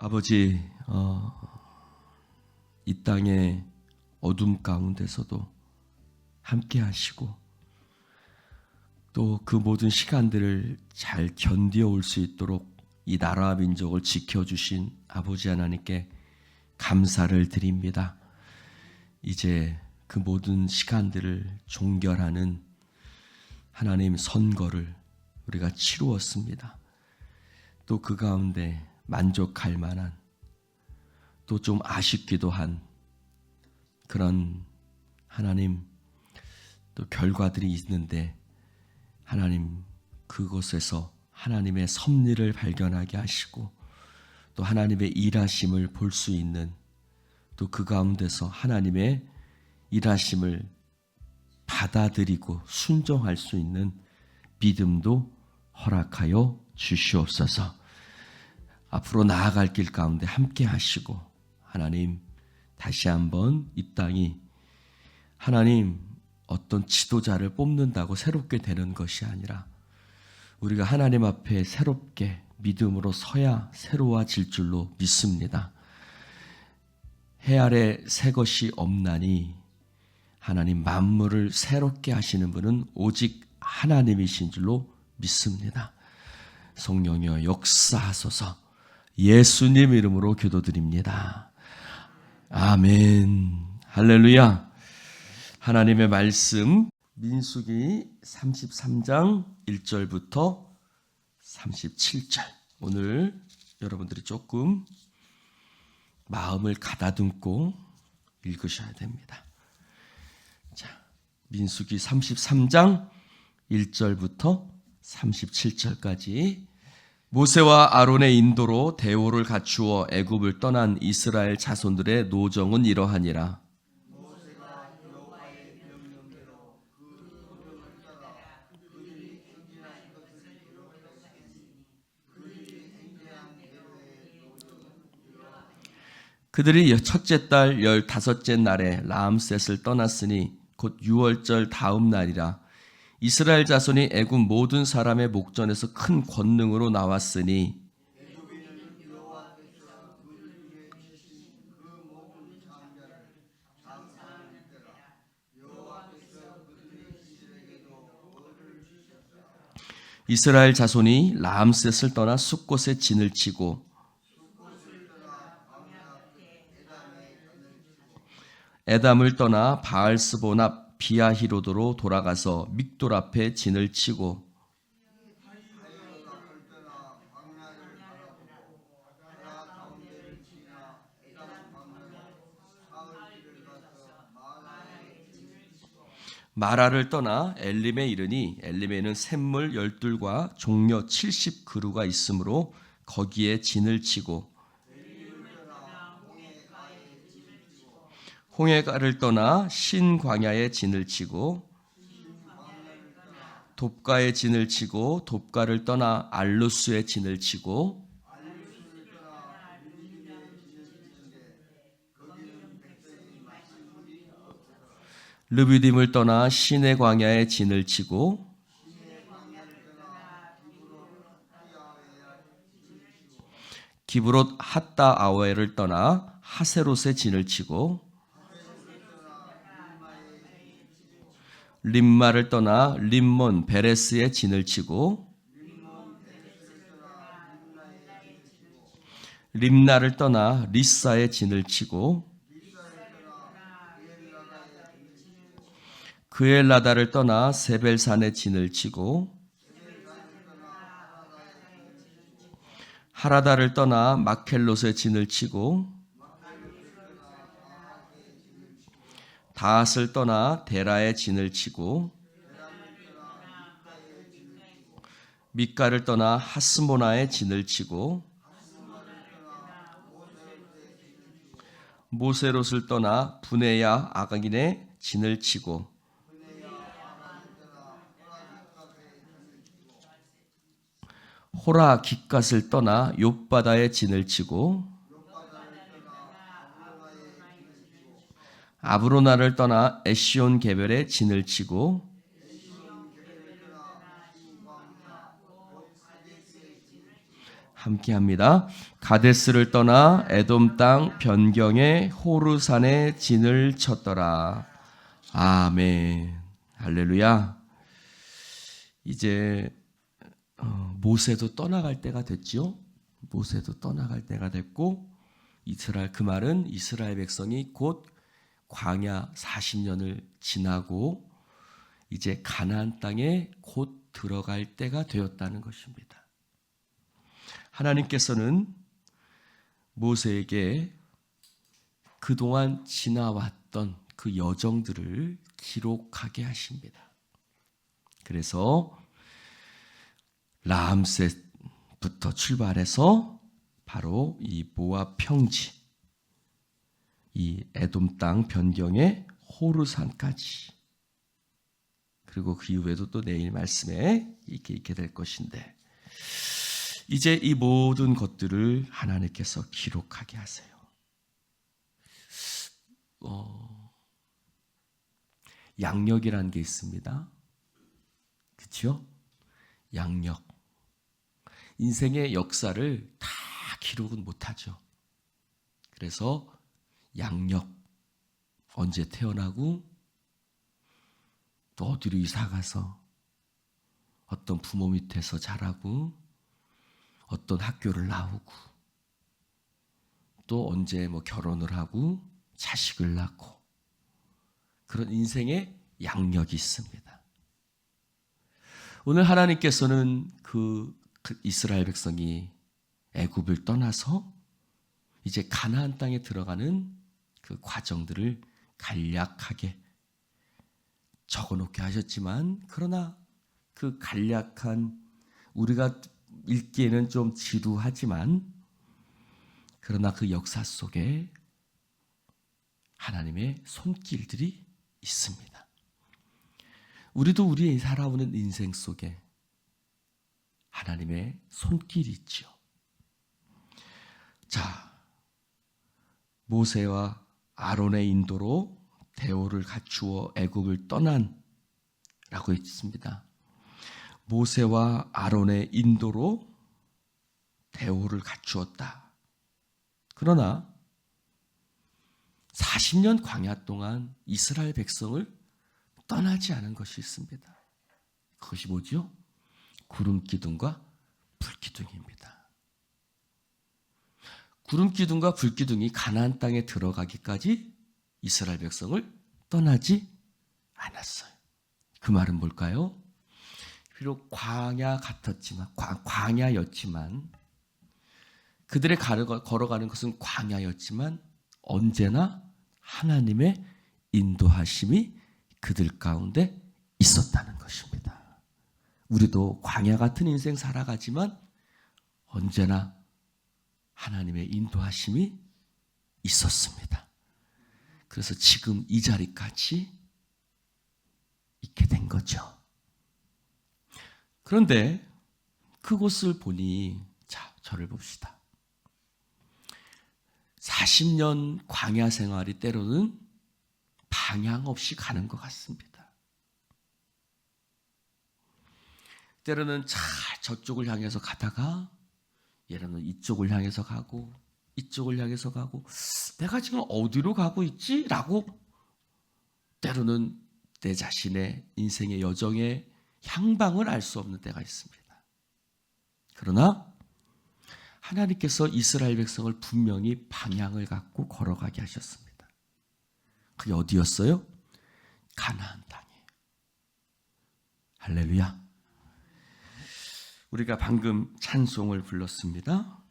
아버지, 어, 이 땅의 어둠 가운데서도 함께 하시고 또 그 모든 시간들을 잘 견디어 올수 있도록 이 나라와 민족을 지켜주신 아버지 하나님께 감사를 드립니다. 이제 그 모든 시간들을 종결하는 하나님 선거를 우리가 치루었습니다. 또 그 가운데 만족할 만한 또 좀 아쉽기도 한 그런 하나님 또 결과들이 있는데 하나님 그곳에서 하나님의 섭리를 발견하게 하시고 또 하나님의 일하심을 볼 수 있는 또 그 가운데서 하나님의 일하심을 받아들이고 순종할 수 있는 믿음도 허락하여 주시옵소서. 앞으로 나아갈 길 가운데 함께 하시고 하나님 다시 한번 이 땅이 하나님 어떤 지도자를 뽑는다고 새롭게 되는 것이 아니라 우리가 하나님 앞에 새롭게 믿음으로 서야 새로워질 줄로 믿습니다. 해 아래 새 것이 없나니 하나님 만물을 새롭게 하시는 분은 오직 하나님이신 줄로 믿습니다. 성령여 역사하소서 예수님 이름으로 기도드립니다. 아멘. 할렐루야. 하나님의 말씀 민수기 33장 1절부터 37절. 오늘 여러분들이 조금 마음을 가다듬고 읽으셔야 됩니다. 자, 민수기 33장 1절부터 37절까지 모세와 아론의 인도로 대오를 갖추어 애굽을 떠난 이스라엘 자손들의 노정은 이러하니라. 그들이 첫째 달 열다섯째 날에 라암셋을 떠났으니 곧 유월절 다음 날이라 이스라엘 자손이 애굽 모든 사람의 목전에서 큰 권능으로 나왔으니 이스라엘 자손이 라암셋을 떠나 숲곳에 진을 치고 에담을 떠나 바알스본 앞 비아히로도로 돌아가서 믹돌 앞에 진을 치고 마라를 떠나 엘림에 이르니 엘림에는 샘물 열둘과 종려 칠십 그루가 있으므로 거기에 진을 치고 홍해가를 떠나 신광야에 진을 치고 돕가에 진을 치고 돕가를 떠나 알루스에 진을 치고 르비딤을 떠나 신의 광야에 진을 치고 기브롯 핫다 아웨를 떠나 하세롯에 진을 치고 림마를 떠나 림몬 베레스에 진을 치고 림나를 떠나 리사에 진을 치고 그엘라다를 떠나 세벨산에 진을 치고 하라다를 떠나 마켈롯에 진을 치고 다앗을 떠나 데라에 진을 치고 미가를 떠나 하스모나에 진을 치고 모세롯을 떠나 분해야 아가긴에 진을 치고 호라 깃갓을 떠나 욥바다에 진을 치고 아브로나를 떠나 에시온 개별에 진을 치고 함께 합니다. 가데스를 떠나 에돔 땅 변경의 호르산에 진을 쳤더라. 아멘. 할렐루야. 이제 어, 모세도 떠나갈 때가 됐죠. 모세도 떠나갈 때가 됐고 이스라엘 그 말은 이스라엘 백성이 곧 광야 40년을 지나고 이제 가나안 땅에 곧 들어갈 때가 되었다는 것입니다. 하나님께서는 모세에게 그동안 지나왔던 그 여정들을 기록하게 하십니다. 그래서 라암셋부터 출발해서 바로 이 모압 평지, 이 에돔 땅 변경의 호르산까지 그리고 그 이후에도 또 내일 말씀에 이렇게 있게 될 것인데 이제 이 모든 것들을 하나님께서 기록하게 하세요. 어, 양력이라는 게 있습니다. 그렇죠? 양력. 인생의 역사를 다 기록은 못하죠. 그래서 양력 언제 태어나고 또 어디로 이사 가서 어떤 부모 밑에서 자라고 어떤 학교를 나오고 또 언제 뭐 결혼을 하고 자식을 낳고 그런 인생의 양력이 있습니다. 오늘 하나님께서는 그, 그 이스라엘 백성이 애굽을 떠나서 이제 가나안 땅에 들어가는 그 과정들을 간략하게 적어 놓게 하셨지만 그러나 그 간략한 우리가 읽기에는 좀 지루하지만 그러나 그 역사 속에 하나님의 손길들이 있습니다. 우리도 우리의 살아오는 인생 속에 하나님의 손길이 있죠. 자, 모세와 아론의 인도로 대오를 갖추어 애굽을 떠난라고 했습니다. 모세와 아론의 인도로 대오를 갖추었다. 그러나 40년 광야 동안 이스라엘 백성을 떠나지 않은 것이 있습니다. 그것이 뭐죠? 구름 기둥과 불 기둥입니다. 구름 기둥과 불 기둥이 가나안 땅에 들어가기까지 이스라엘 백성을 떠나지 않았어요. 그 말은 뭘까요? 비록 광야 같았지만 광 야였지만 그들의 걸어가는 것은 광야였지만 언제나 하나님의 인도하심이 그들 가운데 있었다는 것입니다. 우리도 광야 같은 인생 살아가지만 언제나 하나님의 인도하심이 있었습니다. 그래서 지금 이 자리까지 있게 된 거죠. 그런데 그곳을 보니 자, 저를 봅시다. 40년 광야 생활이 때로는 방향 없이 가는 것 같습니다. 때로는 잘 저쪽을 향해서 가다가 예를 이쪽을 향해서 가고 이쪽을 향해서 가고 내가 지금 어디로 가고 있지? 라고 때로는 내 자신의 인생의 여정에 향방을 알 수 없는 때가 있습니다. 그러나 하나님께서 이스라엘 백성을 분명히 방향을 갖고 걸어가게 하셨습니다. 그게 어디였어요? 가나안 땅이에요. 할렐루야. 우리가 방금 찬송을 불렀습니다.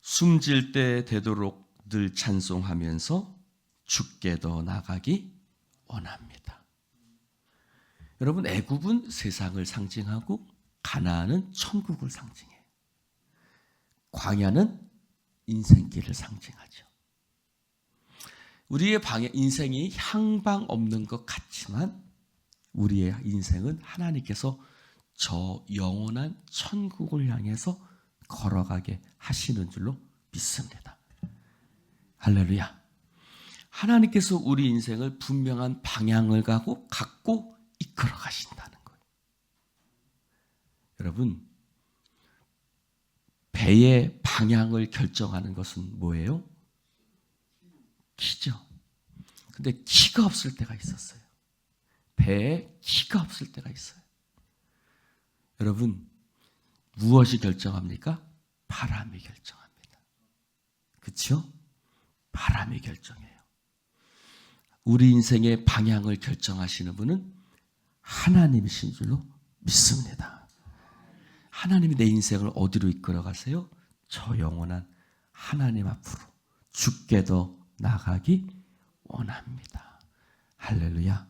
숨질 때 되도록 늘 찬송하면서 죽게 더 나가기 원합니다. 여러분 애굽은 세상을 상징하고 가나안은 천국을 상징해요. 광야는 인생길을 상징하죠. 우리의 방에 인생이 향방 없는 것 같지만 우리의 인생은 하나님께서 저 영원한 천국을 향해서 걸어가게 하시는 줄로 믿습니다. 할렐루야. 하나님께서 우리 인생을 분명한 방향을 가고 갖고 이끌어 가신다는 거예요. 여러분, 배의 방향을 결정하는 것은 뭐예요? 키죠. 근데 키가 없을 때가 있었어요. 배에 키가 없을 때가 있어요. 여러분, 무엇이 결정합니까? 바람이 결정합니다. 그렇죠? 바람이 결정해요. 우리 인생의 방향을 결정하시는 분은 하나님이신 줄로 믿습니다. 하나님이 내 인생을 어디로 이끌어 가세요? 저 영원한 하나님 앞으로 죽게도 나가기 원합니다. 할렐루야.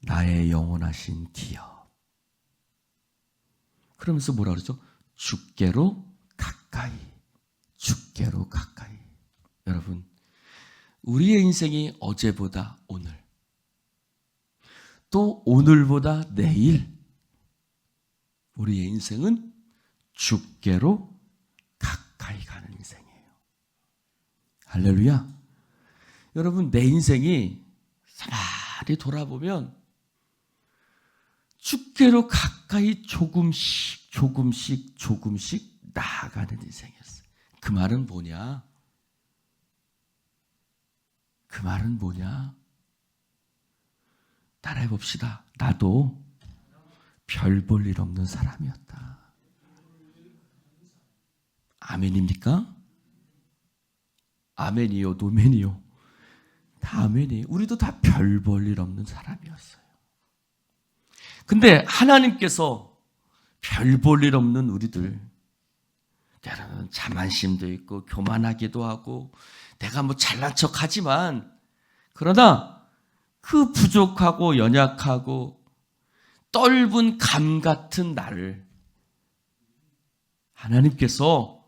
나의 영원하신 기업. 그러면서 뭐라 그러죠? 죽게로 가까이. 죽게로 가까이. 여러분, 우리의 인생이 어제보다 오늘, 또 오늘보다 내일, 우리의 인생은 죽게로 가까이 가는 인생이에요. 할렐루야. 여러분, 내 인생이 가만히 돌아보면 죽게로 가까이 조금씩, 조금씩, 조금씩 나아가는 인생이었어요. 그 말은 뭐냐? 그 말은 뭐냐? 따라해 봅시다. 나도 별 볼 일 없는 사람이었다. 아멘입니까? 아멘이요, 노멘이요. 다 아멘이에요. 우리도 다 별 볼 일 없는 사람이었어요. 근데 하나님께서 별 볼 일 없는 우리들, 때로는 자만심도 있고, 교만하기도 하고, 내가 뭐 잘난 척 하지만, 그러나 그 부족하고 연약하고 떫은 감 같은 나를 하나님께서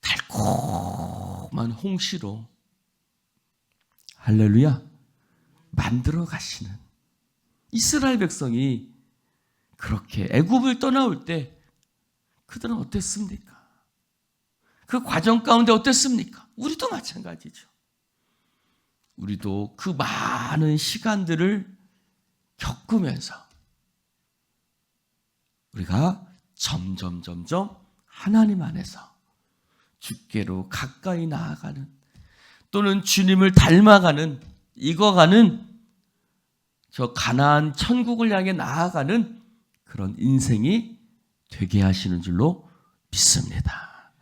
달콤한 홍시로 할렐루야 만들어 가시는 이스라엘 백성이 그렇게 애굽을 떠나올 때 그들은 어땠습니까? 그 과정 가운데 어땠습니까? 우리도 마찬가지죠. 우리도 그 많은 시간들을 겪으면서 우리가 점점 점점 하나님 안에서 주께로 가까이 나아가는 또는 주님을 닮아가는 익어가는 저 가나안 천국을 향해 나아가는 그런 인생이 되게 하시는 줄로 믿습니다.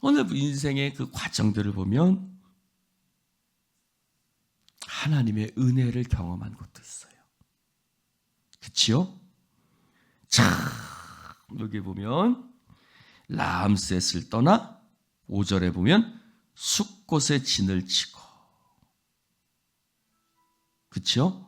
오늘 인생의 그 과정들을 보면 하나님의 은혜를 경험한 것도 있어요. 그치요? 자, 여기 보면 라암셋을 떠나 5절에 보면 숲곳에 진을 치고 그치요?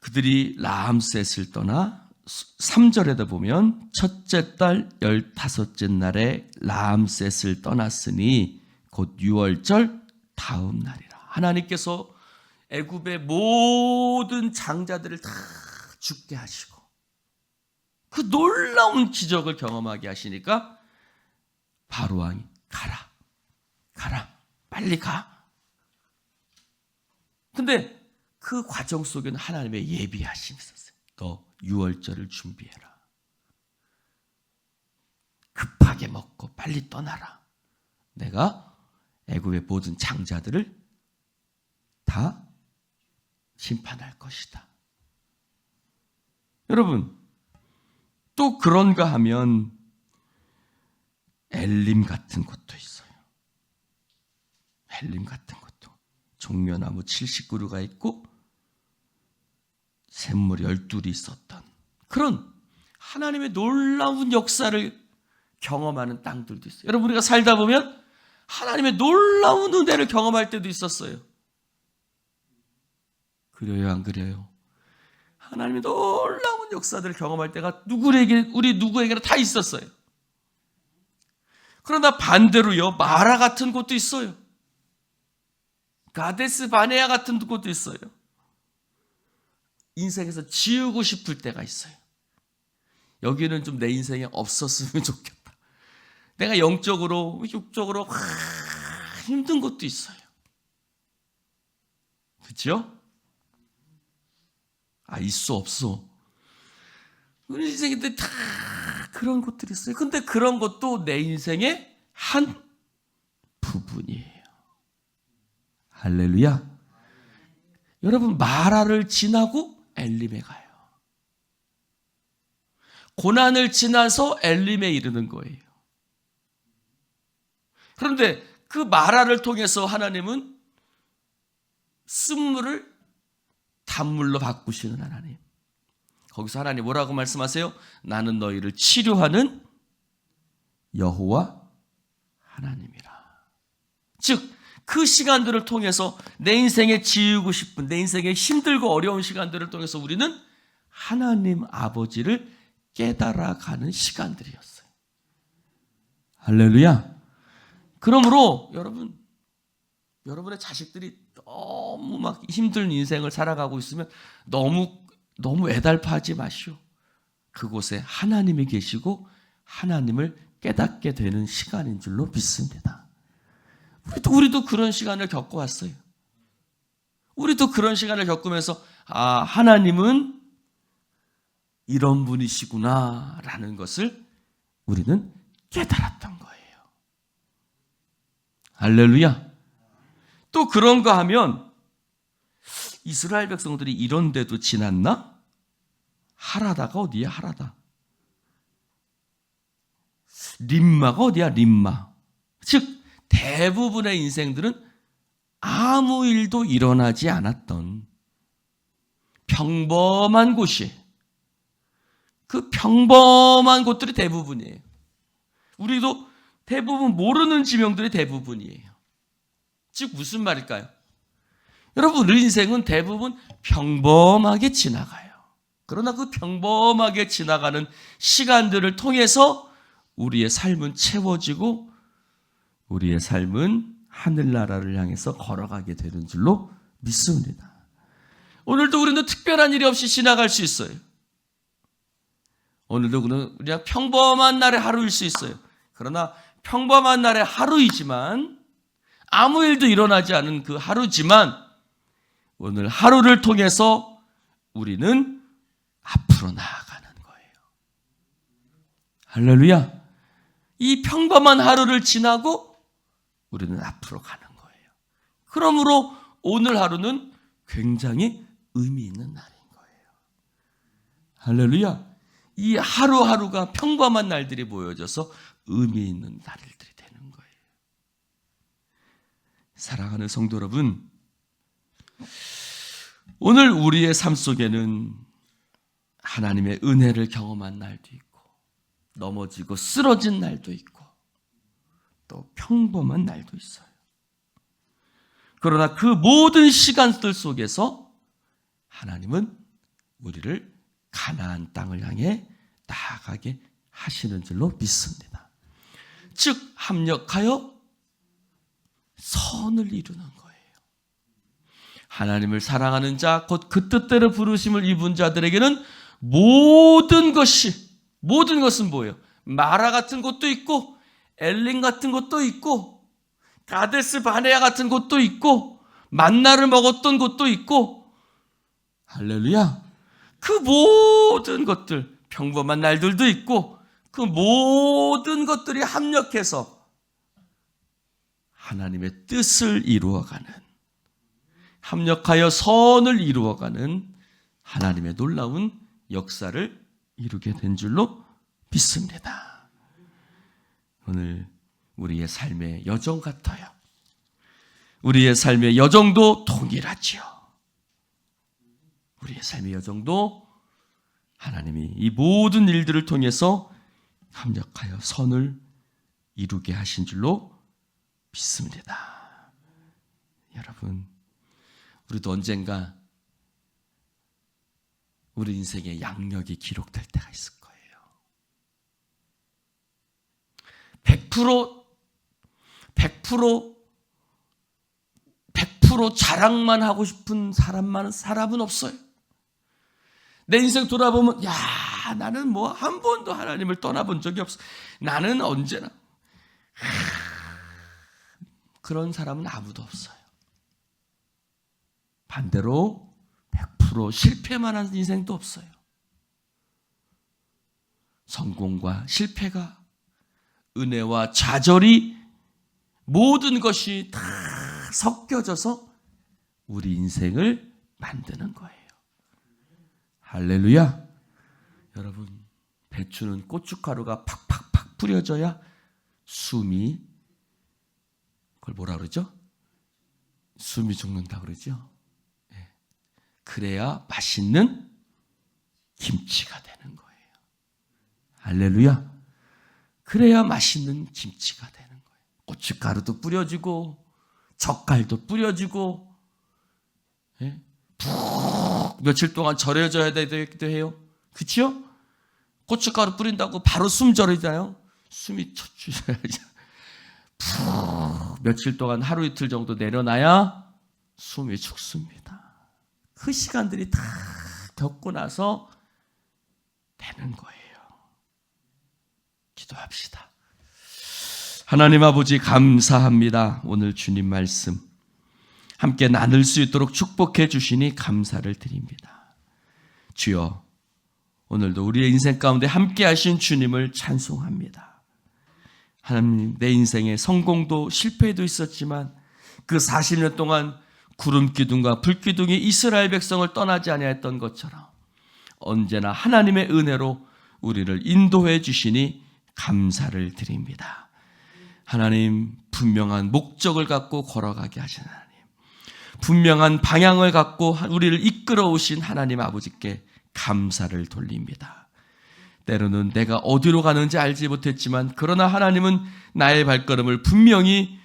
그들이 라암셋을 떠나 3절에도 보면 첫째 달 열다섯째 날에 라암셋을 떠났으니 곧 6월절 다음 날이라. 하나님께서 애굽의 모든 장자들을 다 죽게 하시고 그 놀라운 기적을 경험하게 하시니까 바로 왕이 가라. 가라. 빨리 가. 근데 그 과정 속에는 하나님의 예비하심이 있었어요. 너 6월절을 준비해라. 급하게 먹고 빨리 떠나라. 내가 애굽의 모든 장자들을 다 심판할 것이다. 여러분, 또 그런가 하면 엘림 같은 곳도 있어요. 엘림 같은 종려나무 70그루가 있고 샘물 12이 있었던 그런 하나님의 놀라운 역사를 경험하는 땅들도 있어요. 여러분 우리가 살다 보면 하나님의 놀라운 은혜를 경험할 때도 있었어요. 그래요, 안 그래요? 하나님의 놀라운 역사들을 경험할 때가 누구에게, 우리 누구에게나 다 있었어요. 그러나 반대로요, 마라 같은 곳도 있어요. 가데스 바네아 같은 곳도 있어요. 인생에서 지우고 싶을 때가 있어요. 여기는 좀 내 인생에 없었으면 좋겠다. 내가 영적으로, 육적으로 힘든 것도 있어요. 그죠? 아, 있어, 없어. 우리 인생인데 다 그런 것들이 있어요. 근데 그런 것도 내 인생의 한 부분이에요. 할렐루야. 여러분 마라를 지나고 엘림에 가요. 고난을 지나서 엘림에 이르는 거예요. 그런데 그 마라를 통해서 하나님은 쓴물을 단물로 바꾸시는 하나님. 거기서 하나님 뭐라고 말씀하세요? 나는 너희를 치료하는 여호와 하나님이라. 즉, 그 시간들을 통해서 내 인생에 지우고 싶은 내 인생에 힘들고 어려운 시간들을 통해서 우리는 하나님 아버지를 깨달아가는 시간들이었어요. 할렐루야. 그러므로 여러분, 여러분의 자식들이 너무 막 힘든 인생을 살아가고 있으면 너무 너무 애달파하지 마시오. 그곳에 하나님이 계시고 하나님을 깨닫게 되는 시간인 줄로 믿습니다. 우리도, 우리도 그런 시간을 겪어왔어요. 우리도 그런 시간을 겪으면서, 아, 하나님은 이런 분이시구나, 라는 것을 우리는 깨달았던 거예요. 할렐루야. 또 그런 거 하면, 이스라엘 백성들이 이런 데도 지났나? 하라다가 어디야, 하라다. 림마가 어디야, 림마. 즉, 대부분의 인생들은 아무 일도 일어나지 않았던 평범한 곳이 그 평범한 곳들이 대부분이에요. 우리도 대부분 모르는 지명들이 대부분이에요. 즉 무슨 말일까요? 여러분 우리 인생은 대부분 평범하게 지나가요. 그러나 그 평범하게 지나가는 시간들을 통해서 우리의 삶은 채워지고 우리의 삶은 하늘나라를 향해서 걸어가게 되는 줄로 믿습니다. 오늘도 우리는 특별한 일이 없이 지나갈 수 있어요. 오늘도 그냥 평범한 날의 하루일 수 있어요. 그러나 평범한 날의 하루이지만 아무 일도 일어나지 않은 그 하루지만 오늘 하루를 통해서 우리는 앞으로 나아가는 거예요. 할렐루야. 이 평범한 하루를 지나고 우리는 앞으로 가는 거예요. 그러므로 오늘 하루는 굉장히 의미 있는 날인 거예요. 할렐루야. 이 하루하루가 평범한 날들이 모여져서 의미 있는 날들이 되는 거예요. 사랑하는 성도 여러분, 오늘 우리의 삶 속에는 하나님의 은혜를 경험한 날도 있고, 넘어지고 쓰러진 날도 있고, 또 평범한 날도 있어요. 그러나 그 모든 시간들 속에서 하나님은 우리를 가나안 땅을 향해 나아가게 하시는 줄로 믿습니다. 즉 합력하여 선을 이루는 거예요. 하나님을 사랑하는 자, 곧 그 뜻대로 부르심을 입은 자들에게는 모든 것이 모든 것은 뭐예요? 마라 같은 곳도 있고 엘린 같은 곳도 있고 가데스 바네아 같은 곳도 있고 만나를 먹었던 곳도 있고 할렐루야. 그 모든 것들 평범한 날들도 있고 그 모든 것들이 합력해서 하나님의 뜻을 이루어가는 합력하여 선을 이루어가는 하나님의 놀라운 역사를 이루게 된 줄로 믿습니다. 오늘 우리의 삶의 여정 같아요. 우리의 삶의 여정도 동일하지요. 우리의 삶의 여정도 하나님이 이 모든 일들을 통해서 합력하여 선을 이루게 하신 줄로 믿습니다. 여러분, 우리도 언젠가 우리 인생의 양력이 기록될 때가 있을 거예요. 100% 100% 100% 자랑만 하고 싶은 사람만 사람은 없어요. 내 인생 돌아보면 야 나는 뭐 한 번도 하나님을 떠나본 적이 없어. 나는 언제나 그런 사람은 아무도 없어요. 반대로 100% 실패만 한 인생도 없어요. 성공과 실패가 은혜와 좌절이 모든 것이 다 섞여져서 우리 인생을 만드는 거예요. 할렐루야. 여러분, 배추는 고춧가루가 팍팍팍 뿌려져야 숨이 그걸 뭐라 그러죠? 숨이 죽는다 그러죠. 예. 그래야 맛있는 김치가 되는 거예요. 할렐루야. 그래야 맛있는 김치가 되는 거예요. 고춧가루도 뿌려주고 젓갈도 뿌려주고 예? 푹 며칠 동안 절여져야 되기도 해요. 그렇죠? 고춧가루 뿌린다고 바로 숨 절이잖아요. 숨이 젖주셔야죠. 푹 며칠 동안 하루 이틀 정도 내려놔야 숨이 죽습니다. 그 시간들이 다 겪고 나서 되는 거예요. 기도합시다. 하나님 아버지 감사합니다. 오늘 주님 말씀 함께 나눌 수 있도록 축복해 주시니 감사를 드립니다. 주여 오늘도 우리의 인생 가운데 함께 하신 주님을 찬송합니다. 하나님 내 인생에 성공도 실패도 있었지만 그 40년 동안 구름 기둥과 불 기둥이 이스라엘 백성을 떠나지 아니했던 것처럼 언제나 하나님의 은혜로 우리를 인도해 주시니 감사를 드립니다. 하나님 분명한 목적을 갖고 걸어가게 하신 하나님. 분명한 방향을 갖고 우리를 이끌어 오신 하나님 아버지께 감사를 돌립니다. 때로는 내가 어디로 가는지 알지 못했지만 그러나 하나님은 나의 발걸음을 분명히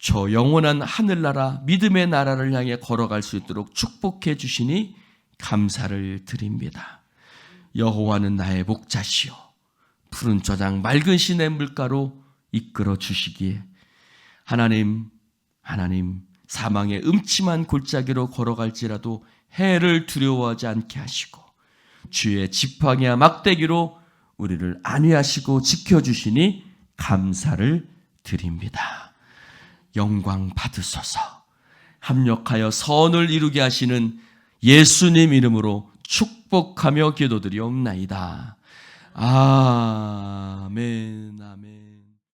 저 영원한 하늘나라 믿음의 나라를 향해 걸어갈 수 있도록 축복해 주시니 감사를 드립니다. 여호와는 나의 목자시요 푸른 저장 맑은 시냇 물가로 이끌어 주시기에 하나님 하나님 사망의 음침한 골짜기로 걸어갈지라도 해를 두려워하지 않게 하시고 주의 지팡이와 막대기로 우리를 안위하시고 지켜주시니 감사를 드립니다. 영광 받으소서 합력하여 선을 이루게 하시는 예수님 이름으로 축복하며 기도드리옵나이다. 아멘, 아멘.